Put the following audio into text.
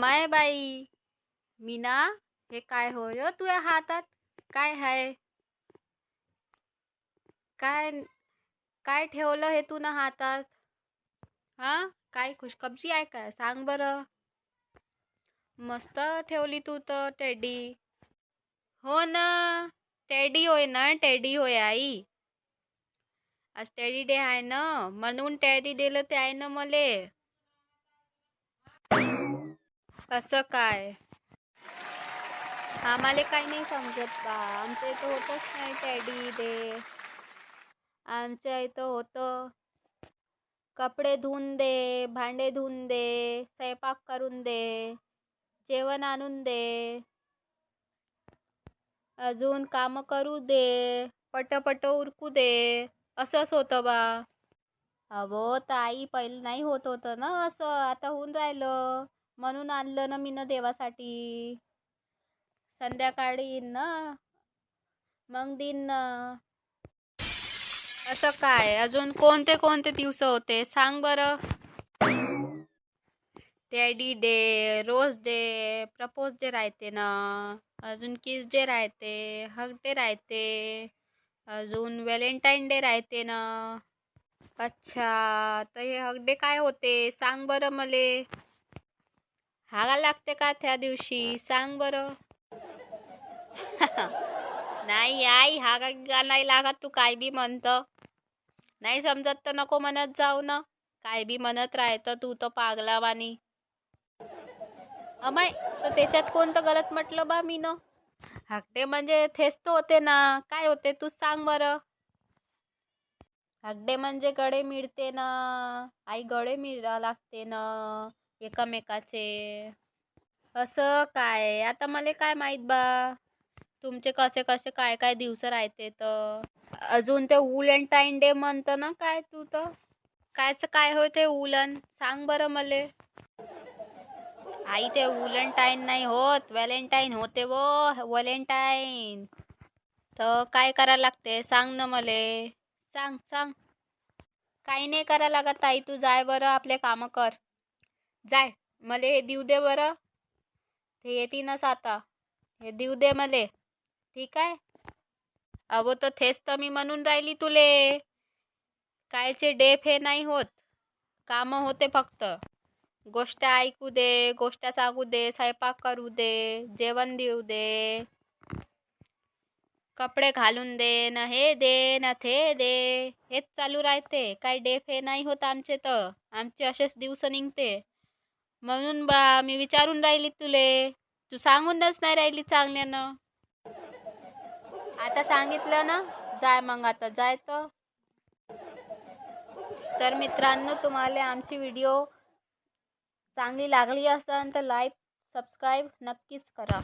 बाई. मीना हे काय होय तुझ्या हातात? काय हाय? काय काय ठेवलं हे तू ना हातात? हा? काय खुशकबजी आहे काय? सांग बरं. मस्त ठेवली तू तर टेडी. हो ना टेडी होय ना टेडी होय आई. आज टेडी डे आहे ना म्हणून टेडी दिलं ते आहे ना मले. असं काय? आम्हाला काही नाही समजत बा. आमच्या इथं होतच नाही टॅडी दे. आमच्या इथं होतं. कपडे धुवून दे भांडे धुवून दे स्वयंपाक करून दे जेवण आणून दे. अजून कामं करू दे पटपट उरकू दे. असंच होतं बा. अहो ताई पहिलं नाही होत होतं ना असं. आता होऊन राहिलं. म्हणून आणलं ना मी ना देवासाठी. संध्याकाळी येईन ना. मग दिन ना. असं काय? अजून कोणते कोणते दिवस होते? सांग बरं. Daddy day rose day propose day राहते ना. अजून किस डे राहते हग डे राहते. अजून व्हॅलेंटाईन डे राहते ना. अच्छा तर हे हग डे काय होते? सांग बरं मले. हागा लागते का त्या दिवशी? सांग बरं. नाही आई हा का नाही लागत तू काय बी म्हणतं. नाही समजत तर नको म्हणत जाऊ ना. काय बी म्हणत राहतं तू तर पागलावानी अमाय तर त्याच्यात कोणतं गलत म्हटलं बा मी न हागडे म्हणजे थेच तो होते ना. काय होते तू सांग बरं. हागडे म्हणजे गडे मिळते ना. आई गडे मिळा लागते ना. एकामेकाचे. असं काय? आता मला काय माहीत बा. तुमचे कसे कसे काय काय दिवस राहते तर. अजून ते टाईन डे म्हणतं ना काय तू तर. कायचं काय होय ते उलन सांग बरं मले. आई ते टाईन नाही होत. व्हॅलेंटाईन होते वो व्हॅलेंटाईन. तर काय करायला लागते? सांग ना मले. सांग सांग. काही नाही करायला लागत आई. तू जाय बरं आपले कामं कर. जाय मले हे देऊ दे बरं. ते येतीनच आता. हे देऊ दे मले. ठीक आहे? अहो तर थेच तर मी म्हणून राहिली तुले. कायचे डेफ हे नाही होत. कामं होते फक्त. गोष्ट ऐकू दे गोष्ट सांगू दे स्वयंपाक करू दे जेवण देऊ दे. कपडे घालून दे न हे दे न ते दे. हेच चालू राहते. काय डेफ हे नाही होत आमचे तर. आमचे असेच दिवस निघते. म्हणून बा मी विचारून राहिली तुले. तू सांगूनच नाही राहिली चांगल्यानं. आता सांगितलं ना? जाय मग आता जाय तर तर मित्रांनो तुम्हाला आमची व्हिडिओ चांगली लागली असेल तर लाईक सबस्क्राईब नक्कीच करा.